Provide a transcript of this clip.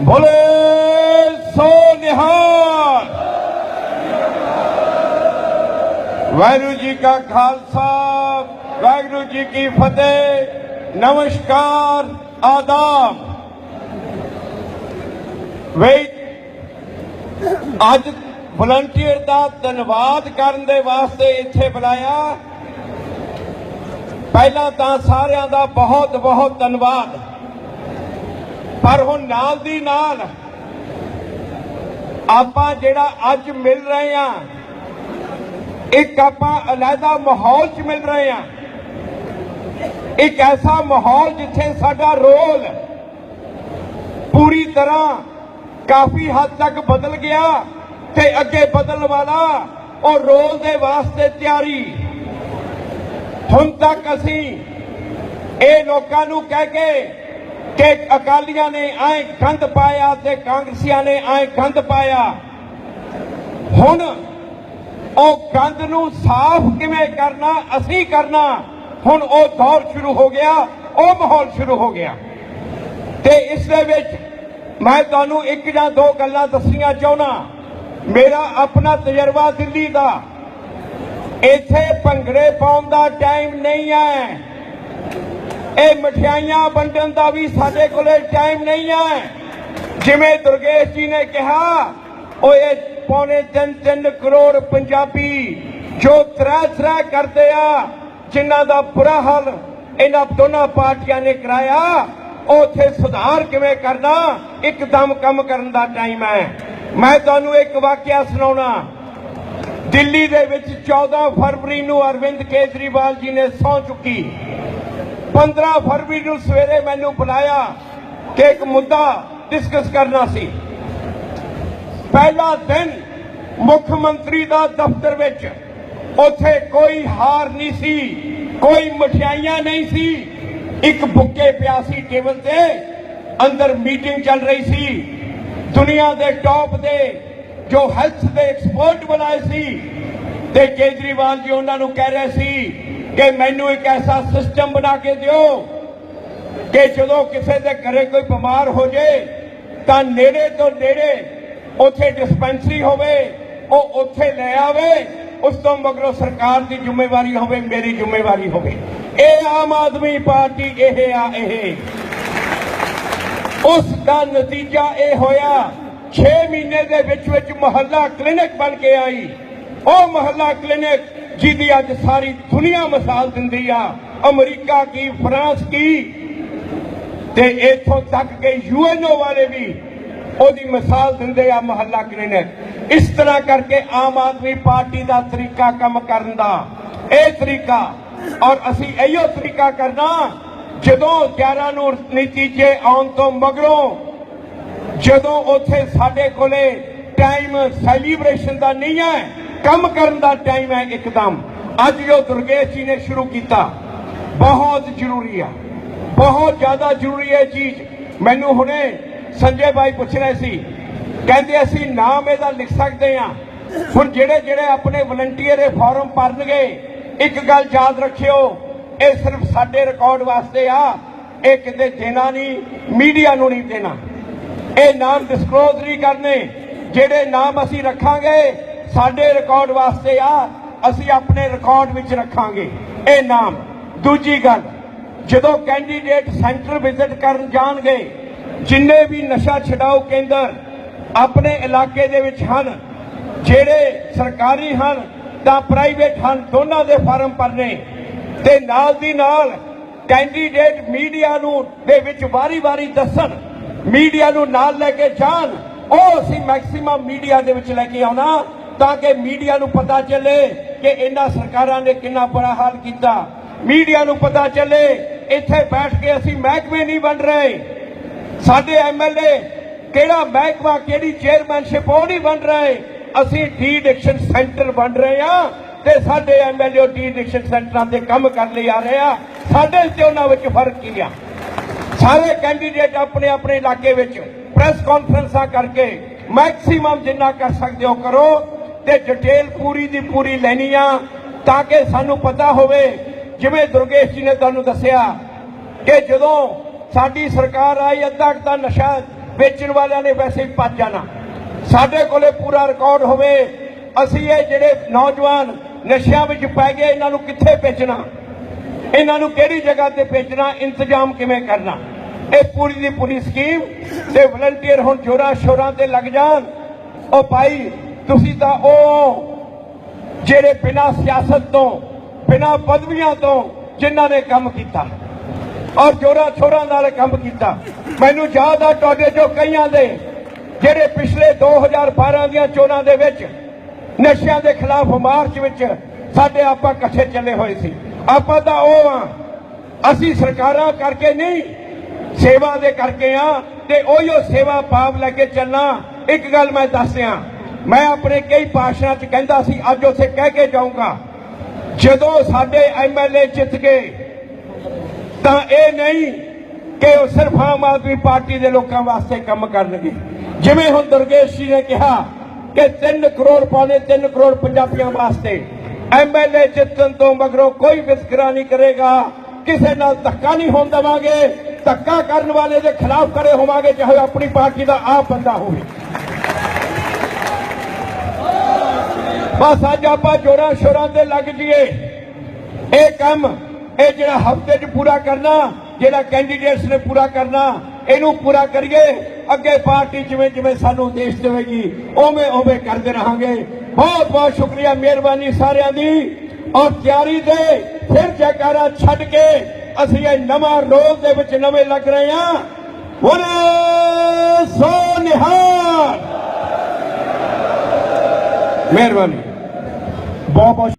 ਬੋਲੇ ਸੋ ਨਿਹਾਲ। ਵਾਹਿਗੁਰੂ ਜੀ ਕਾ ਖਾਲਸਾ, ਵਾਹਿਗੁਰੂ ਜੀ ਕੀ ਫਤਿਹ। ਨਮਸਕਾਰ, ਆਦਾਬ। ਵੇ, ਅੱਜ ਵਲੰਟੀਅਰ ਦਾ ਧੰਨਵਾਦ ਕਰਨ ਦੇ ਵਾਸਤੇ ਇੱਥੇ ਬੁਲਾਇਆ। ਪਹਿਲਾਂ ਤਾਂ ਸਾਰਿਆਂ ਦਾ ਬਹੁਤ ਬਹੁਤ ਧੰਨਵਾਦ। ਪਰ ਹੁਣ ਨਾਲ ਦੀ ਨਾਲ ਆਪਾਂ ਜਿਹੜਾ ਅੱਜ ਮਿਲ ਰਹੇ ਆ ਇੱਕ ਆਪਾਂ ਅਲੱਗਾ ਮਾਹੌਲ 'ਚ ਮਿਲ ਰਹੇ ਆ ਇੱਕ ਐਸਾ ਮਾਹੌਲ ਜਿੱਥੇ ਸਾਡਾ ਰੋਲ ਪੂਰੀ ਤਰ੍ਹਾਂ ਕਾਫੀ ਹੱਦ ਤੱਕ ਬਦਲ ਗਿਆ ਤੇ ਅੱਗੇ ਬਦਲਣ ਵਾਲਾ ਉਹ ਰੋਲ ਦੇ ਵਾਸਤੇ ਤਿਆਰੀ। ਹੁਣ ਤੱਕ ਅਸੀਂ ਇਹ ਲੋਕਾਂ ਨੂੰ ਕਹਿ ਕੇ ਕਿ ਅਕਾਲੀਆਂ ਨੇ ਐ ਗੰਦ ਪਾਇਆ ਤੇ ਕਾਂਗਰਸੀਆਂ ਨੇ ਐ ਗੰਦ ਪਾਇਆ। ਹੁਣ ਉਹ ਗੰਦ ਨੂੰ ਸਾਫ਼ ਕਿਵੇਂ ਕਰਨਾ, ਅਸੀਂ ਕਰਨਾ? ਹੁਣ ਉਹ ਦੌਰ ਸ਼ੁਰੂ ਹੋ ਗਿਆ, ਉਹ ਮਾਹੌਲ ਸ਼ੁਰੂ ਹੋ ਗਿਆ। ਤੇ ਇਸ ਦੇ ਵਿੱਚ ਮੈਂ ਤੁਹਾਨੂੰ ਇੱਕ ਜਾਂ ਦੋ ਗੱਲਾਂ ਦੱਸਣੀਆਂ ਚਾਹੁੰਦਾ। ਮੇਰਾ ਆਪਣਾ ਤਜਰਬਾ ਦਿੱਲੀ ਦਾ। ਇੱਥੇ ਭੰਗੜੇ ਪਾਉਣ ਦਾ ਟਾਈਮ ਨਹੀਂ ਹੈ। ਇਹ ਮਠਿਆਈਆਂ ਵੰਡਣ ਦਾ ਵੀ ਸਾਡੇ ਕੋਲੇ ਟਾਈਮ ਨਹੀਂ ਹੈ। ਜਿਵੇਂ ਦੁਰਗੇਸ਼ ਜੀ ਨੇ ਕਿਹਾ, ਉਹ ਇਹ ਪੌਣੇ 3-3 ਕਰੋੜ ਪੰਜਾਬੀ ਜੋ ਤਰ੍ਹਾਂ ਤਰ੍ਹਾਂ ਕਰਦੇ ਆ, ਜਿਨ੍ਹਾਂ ਦਾ ਬੁਰਾ ਹਾਲ ਇਹਨਾਂ ਦੋਨਾਂ ਪਾਰਟੀਆਂ ਨੇ ਕਰਾਇਆ ਉਥੇ ਸੁਧਾਰ ਕਿਵੇਂ ਕਰਨਾ, ਇੱਕਦਮ ਕੰਮ ਕਰਨ ਦਾ ਟਾਈਮ ਹੈ। ਮੈਂ ਤੁਹਾਨੂੰ ਇੱਕ ਵਾਕਿਆ ਸੁਣਾਉਣਾ। ਦਿੱਲੀ ਦੇ ਵਿੱਚ 14 ਫਰਵਰੀ ਨੂੰ ਅਰਵਿੰਦ ਕੇਜਰੀਵਾਲ ਜੀ ਨੇ ਸੌਂ ਚੁੱਕੀ। 15 ਫਰਵਰੀ ਨੂੰ ਸਵੇਰੇ ਮੈਨੂੰ ਬੁਲਾਇਆ ਕਿ ਇੱਕ ਮੁੱਦਾ ਡਿਸਕਸ ਕਰਨਾ ਸੀ। ਪਹਿਲਾ ਦਿਨ ਮੁੱਖ ਮੰਤਰੀ ਦਾ ਦਫ਼ਤਰ ਵਿੱਚ ਉੱਥੇ ਕੋਈ ਹਾਰ ਨਹੀਂ ਸੀ, ਕੋਈ ਮਠਿਆਈਆਂ ਨਹੀਂ ਸੀ। ਇੱਕ ਬੁੱਕੇ ਪਿਆ ਟੇਬਲ ਤੇ, ਅੰਦਰ ਮੀਟਿੰਗ ਚੱਲ ਰਹੀ ਸੀ। ਦੁਨੀਆ ਦੇ ਟੌਪ ਦੇ ਜੋ ਹੈਲਥ ਦੇ ਐਕਸਪਰਟ ਬਣਾਏ ਸੀ, ਤੇ ਕੇਜਰੀਵਾਲ ਜੀ ਉਹਨਾਂ ਨੂੰ ਕਹਿ ਰਹੇ ਸੀ ਕਿ ਮੈਨੂੰ ਇੱਕ ਐਸਾ ਸਿਸਟਮ ਬਣਾ ਕੇ ਦਿਓ ਕਿ ਜਦੋਂ ਕਿਸੇ ਦੇ ਘਰੇ ਕੋਈ ਬਿਮਾਰ ਹੋ ਜਾਏ ਤਾਂ ਨੇੜੇ ਤੋਂ ਨੇੜੇ ਉੱਥੇ ਡਿਸਪੈਂਸਰੀ ਹੋਵੇ, ਉਹ ਉੱਥੇ ਲੈ ਆਵੇ, ਉਸ ਤੋਂ ਮਗਰੋਂ ਸਰਕਾਰ ਦੀ ਜ਼ਿੰਮੇਵਾਰੀ ਹੋਵੇ, ਮੇਰੀ ਜ਼ਿੰਮੇਵਾਰੀ ਹੋਵੇ। ਇਹ ਆਮ ਆਦਮੀ ਪਾਰਟੀ ਇਹ ਆ, ਇਹ। ਉਸ ਦਾ ਨਤੀਜਾ ਇਹ ਹੋਇਆ 6 ਮਹੀਨੇ ਦੇ ਵਿੱਚ ਵਿੱਚ ਮੁਹੱਲਾ ਕਲੀਨਿਕ ਬਣ ਕੇ ਆਈ। ਉਹ ਮੁਹੱਲਾ ਕਲੀਨਿਕ ਜਿਹਦੀ ਅੱਜ ਸਾਰੀ ਦੁਨੀਆ ਮਿਸਾਲ ਦਿੰਦੀ ਆ, ਅਮਰੀਕਾ ਕੀ, ਫਰਾਂਸ ਕੀ? ਤੇ ਇਥੋਂ ਤੱਕ ਕਿ ਯੂਐਨਓ ਵਾਲੇ ਵੀ ਉਹਦੀ ਮਿਸਾਲ ਦਿੰਦੇ ਆ ਮੁਹੱਲਾ ਕਲੀਨਿਕ। ਇਸ ਤਰ੍ਹਾਂ ਕਰਕੇ ਆਮ ਆਦਮੀ ਪਾਰਟੀ ਦਾ ਤਰੀਕਾ ਕੰਮ ਕਰਨ ਦਾ ਇਹ ਤਰੀਕਾ, ਔਰ ਅਸੀਂ ਇਹੋ ਤਰੀਕਾ ਕਰਨਾ, ਜਦੋਂ 11 ਨੂੰ ਨਤੀਜੇ ਆਉਣ ਤੋਂ ਮਗਰੋਂ, ਜਦੋਂ ਉੱਥੇ ਸਾਡੇ ਕੋਲੇ ਟਾਈਮ ਸੈਲੀਬ੍ਰੇਸ਼ਨ ਦਾ ਨਹੀਂ ਹੈ ਕੰਮ ਕਰਨ ਦਾ ਟਾਈਮ ਹੈ ਇੱਕਦਮ। ਅੱਜ ਜੋ ਦੁਰਗੇਸ਼ ਜੀ ਨੇ ਸ਼ੁਰੂ ਕੀਤਾ, ਬਹੁਤ ਜ਼ਰੂਰੀ ਆ। ਬਹੁਤ ਜ਼ਿਆਦਾ ਜ਼ਰੂਰੀ ਹੈ ਇਹ ਚੀਜ਼। ਮੈਨੂੰ ਹੁਣੇ ਸੰਜੇ ਭਾਈ ਪੁੱਛ ਰਹੇ ਸੀ, ਕਹਿੰਦੇ ਅਸੀਂ ਨਾਮ ਇਹਦਾ ਲਿਖ ਸਕਦੇ ਹਾਂ। ਹੁਣ ਜਿਹੜੇ ਜਿਹੜੇ ਆਪਣੇ ਵਲੰਟੀਅਰ ਇਹ ਫਾਰਮ ਭਰਨਗੇ, ਇੱਕ ਗੱਲ ਯਾਦ ਰੱਖਿਓ, ਇਹ ਸਿਰਫ ਸਾਡੇ ਰਿਕਾਰਡ ਵਾਸਤੇ ਆ, ਇਹ ਕਿਤੇ ਦੇਣਾ ਨਹੀਂ ਮੀਡੀਆ ਨੂੰ ਨਹੀਂ ਦੇਣਾ। ਇਹ ਨਾਮ ਡਿਸਕਲੋਜ਼ ਨਹੀਂ ਕਰਨੇ, ਜਿਹੜੇ ਨਾਮ ਅਸੀਂ ਰੱਖਾਂਗੇ ਸਾਡੇ ਰਿਕਾਰਡ ਵਾਸਤੇ ਆ, ਅਸੀਂ ਆਪਣੇ ਰਿਕਾਰਡ ਵਿੱਚ ਰੱਖਾਂਗੇ। ਇਹ ਨਾਮ। ਦੂਜੀ ਗੱਲ, ਜਦੋਂ ਕੈਂਡੀਡੇਟ ਸੈਂਟਰ ਵਿਜ਼ਿਟ ਕਰਨ ਜਾਣਗੇ, ਜਿੰਨੇ ਵੀ ਨਸ਼ਾ ਛਡਾਓ ਕੇਂਦਰ ਆਪਣੇ ਇਲਾਕੇ ਦੇ ਵਿੱਚ ਹਨ, ਜਿਹੜੇ ਸਰਕਾਰੀ ਹਨ ਤਾਂ ਪ੍ਰਾਈਵੇਟ ਹਨ, ਦੋਨਾਂ ਦੇ ਫਾਰਮ ਭਰਨੇ। ਤੇ ਨਾਲ ਦੀ ਨਾਲ ਕੈਂਡੀਡੇਟ ਮੀਡੀਆ ਨੂੰ ਦੇ ਵਿੱਚ ਵਾਰੀ-ਵਾਰੀ ਦੱਸਣ ਮੀਡੀਆ ਨੂੰ ਨਾਲ ਲੈ ਕੇ ਜਾਣ, ਉਹ ਅਸੀਂ ਮੈਕਸਿਮਮ ਮੀਡੀਆ ਦੇ ਵਿੱਚ ਲੈ ਕੇ ਆਉਣਾ। ਤਾਂ ਕਿ ਮੀਡੀਆ ਨੂੰ ਪਤਾ ਚੱਲੇ ਕਿ ਇਹਨਾਂ ਸਰਕਾਰਾਂ ਨੇ ਕਿੰਨਾ ਬੁਰਾ ਹਾਲ ਕੀਤਾ। ਮੀਡੀਆ ਨੂੰ ਪਤਾ ਚੱਲੇ, ਇੱਥੇ ਬੈਠ ਕੇ ਅਸੀਂ ਮਹਿਕਮੇ ਨਹੀਂ ਬਣ ਰਹੇ। ਸਾਡੇ ਐਮਐਲਏ ਕਿਹੜਾ ਮਹਿਕਮਾ, ਕਿਹੜੀ ਚੇਅਰਮੈਨਸ਼ਿਪ ਉਹ ਨਹੀਂ ਬਣ ਰਹੇ। ਅਸੀਂ ਡੀ ਐਡਿਕਸ਼ਨ ਸੈਂਟਰ ਬਣ ਰਹੇ ਆ ਤੇ ਸਾਡੇ ਐਮਐਲਏ ਡੀ ਐਡਿਕਸ਼ਨ ਸੈਂਟਰਾਂ ਤੇ ਕੰਮ ਕਰਨ ਲਈ ਆ ਰਹੇ ਆ ਸਾਡੇ ਤੇ ਉਹਨਾਂ ਵਿੱਚ ਫ਼ਰਕ ਕੀ ਆ? ਸਾਰੇ ਕੈਂਡੀਡੇਟ ਆਪਣੇ ਆਪਣੇ ਇਲਾਕੇ ਵਿੱਚ ਪ੍ਰੈਸ ਕਾਨਫਰੰਸਾਂ ਕਰਕੇ ਮੈਕਸਿਮਮ ਜਿੰਨਾ ਕਰ ਸਕਦੇ ਹੋ ਕਰੋ। ਤੇ ਡਿਟੇਲ ਪੂਰੀ ਦੀ ਪੂਰੀ ਲੈਣੀ ਆ ਤਾਂ ਕਿ ਸਾਨੂੰ ਪਤਾ ਹੋਵੇ, ਜਿਵੇਂ ਦੁਰਗੇਸ਼ ਜੀ ਨੇ ਤੁਹਾਨੂੰ ਦੱਸਿਆ ਕਿ ਜਦੋਂ ਸਾਡੀ ਸਰਕਾਰ ਆਈ, ਅੱਧਾ ਤਾਂ ਨਸ਼ਾ ਵੇਚਣ ਵਾਲਿਆਂ ਨੇ ਵੈਸੇ ਹੀ ਭੱਜ ਜਾਣਾ। ਸਾਡੇ ਕੋਲੇ ਪੂਰਾ ਰਿਕਾਰਡ ਹੋਵੇ, ਅਸੀਂ ਇਹ ਜਿਹੜੇ ਨੌਜਵਾਨ ਨਸ਼ਿਆਂ ਵਿੱਚ ਪੈ ਗਏ, ਇਹਨਾਂ ਨੂੰ ਕਿੱਥੇ ਵੇਚਣਾ ਇਹਨਾਂ ਨੂੰ ਕਿਹੜੀ ਜਗ੍ਹਾ ਤੇ ਵੇਚਣਾ ਇੰਤਜ਼ਾਮ ਕਿਵੇਂ ਕਰਨਾ? ਇਹ ਪੂਰੀ ਦੀ ਪੂਰੀ ਸਕੀਮ ਤੇ ਵਲੰਟੀਅਰ ਹੁਣ ਜੋਰਾਂ ਸ਼ੋਰਾਂ ਤੇ ਲੱਗ ਜਾਣ। ਉਹ ਭਾਈ ਤੁਸੀਂ ਤਾਂ ਉਹ ਜਿਹੜੇ ਬਿਨਾਂ ਸਿਆਸਤ ਤੋਂ, ਬਿਨਾਂ ਪਦਵੀਆਂ ਤੋਂ ਜਿਨ੍ਹਾਂ ਨੇ ਕੰਮ ਕੀਤਾ ਔਰ ਜੋਰਾਂ ਸ਼ੋਰਾਂ ਨਾਲ ਕੰਮ ਕੀਤਾ, ਮੈਨੂੰ ਯਾਦ ਆ ਤੁਹਾਡੇ ਜੋ ਕਈਆਂ ਦੇ, ਜਿਹੜੇ ਪਿਛਲੇ 2012 ਦੀਆਂ ਚੋਣਾਂ ਦੇ ਵਿੱਚ ਨਸ਼ਿਆਂ ਦੇ ਖਿਲਾਫ ਮਾਰਚ ਵਿੱਚ ਸਾਡੇ ਆਪਾਂ ਇਕੱਠੇ ਚੱਲੇ ਹੋਏ ਸੀ। ਆਪਾਂ ਤਾਂ ਉਹ ਆ, ਅਸੀਂ ਸਰਕਾਰਾਂ ਕਰਕੇ ਨਹੀਂ, ਸੇਵਾ ਦੇ ਕਰਕੇ ਆ, ਤੇ ਉਹੀਓ ਸੇਵਾ ਪਾਪ ਲੈ ਕੇ ਚੱਲਣਾ। ਇੱਕ ਗੱਲ ਮੈਂ ਦੱਸਿਆ ਮੈਂ ਆਪਣੇ ਕਈ ਭਾਸ਼ਣਾਂ 'ਚ ਕਹਿੰਦਾ ਸੀ, ਅੱਜ ਉੱਥੇ ਕਹਿ ਕੇ ਜਾਊਂਗਾ। ਜਦੋਂ ਸਾਡੇ ਐਮਐਲਏ ਜਿੱਤ ਗਏ, ਤਾਂ ਇਹ ਨਹੀਂ ਕਿ ਉਹ ਸਿਰਫ ਆਮ ਆਦਮੀ ਪਾਰਟੀ ਦੇ ਲੋਕਾਂ ਵਾਸਤੇ ਕੰਮ ਕਰਨਗੇ। ਜਿਵੇਂ ਹੁਣ ਦੁਰਗੇਸ਼ ਜੀ ਨੇ ਕਿਹਾ ਕਿ 3 ਕਰੋੜ ਪੌਣੇ 3 ਕਰੋੜ ਪੰਜਾਬੀਆਂ ਵਾਸਤੇ। ਐਮਐਲਏ ਜਿੱਤਣ ਤੋਂ ਮਗਰੋਂ ਕੋਈ ਵਿਤਕਰਾ ਨਹੀਂ ਕਰੇਗਾ। ਕਿਸੇ ਨਾਲ ਧੱਕਾ ਨਹੀਂ ਹੋਣ ਦੇਵਾਂਗੇ। ਧੱਕਾ ਕਰਨ ਵਾਲੇ ਦੇ ਖਿਲਾਫ ਖੜੇ ਹੋਵਾਂਗੇ, ਚਾਹੇ ਉਹ ਆਪਣੀ ਪਾਰਟੀ ਦਾ ਆਪ ਬੰਦਾ ਹੋਵੇ। ਬਸ ਅੱਜ ਆਪਾਂ ਜੋਰਾਂ ਸ਼ੋਰਾਂ ਤੇ ਲੱਗ ਜੀਏ। ਇਹ ਕੰਮ, ਇਹ ਜਿਹੜਾ ਹਫ਼ਤੇ 'ਚ ਪੂਰਾ ਕਰਨਾ, ਜਿਹੜਾ ਕੈਂਡੀਡੇਟਸ ਨੇ ਪੂਰਾ ਕਰਨਾ, ਇਹਨੂੰ ਪੂਰਾ ਕਰੀਏ। ਅੱਗੇ ਪਾਰਟੀ ਜਿਵੇਂ ਜਿਵੇਂ ਸਾਨੂੰ ਦੇਸ਼ ਦੇਵੇਗੀ, ਉਵੇਂ ਉਵੇਂ ਕਰਦੇ ਰਹਾਂਗੇ। ਬਹੁਤ ਬਹੁਤ ਸ਼ੁਕਰੀਆ ਮਿਹਰਬਾਨੀ ਸਾਰਿਆਂ ਦੀ। ਔਰ ਤਿਆਰੀ ਦੇ ਫਿਰ ਜੈਕਾਰਾ ਛੱਡ ਕੇ ਅਸੀਂ ਇਹ ਨਵਾਂ ਰੋਜ਼ ਦੇ ਵਿੱਚ ਨਵੇਂ ਲੱਗ ਰਹੇ ਹਾਂ। ਹੁਣ ਸੋ ਨਿਹਾਲ। ਮਿਹਰਬਾਨੀ। ਬਹੁਤ ਬਹੁਤ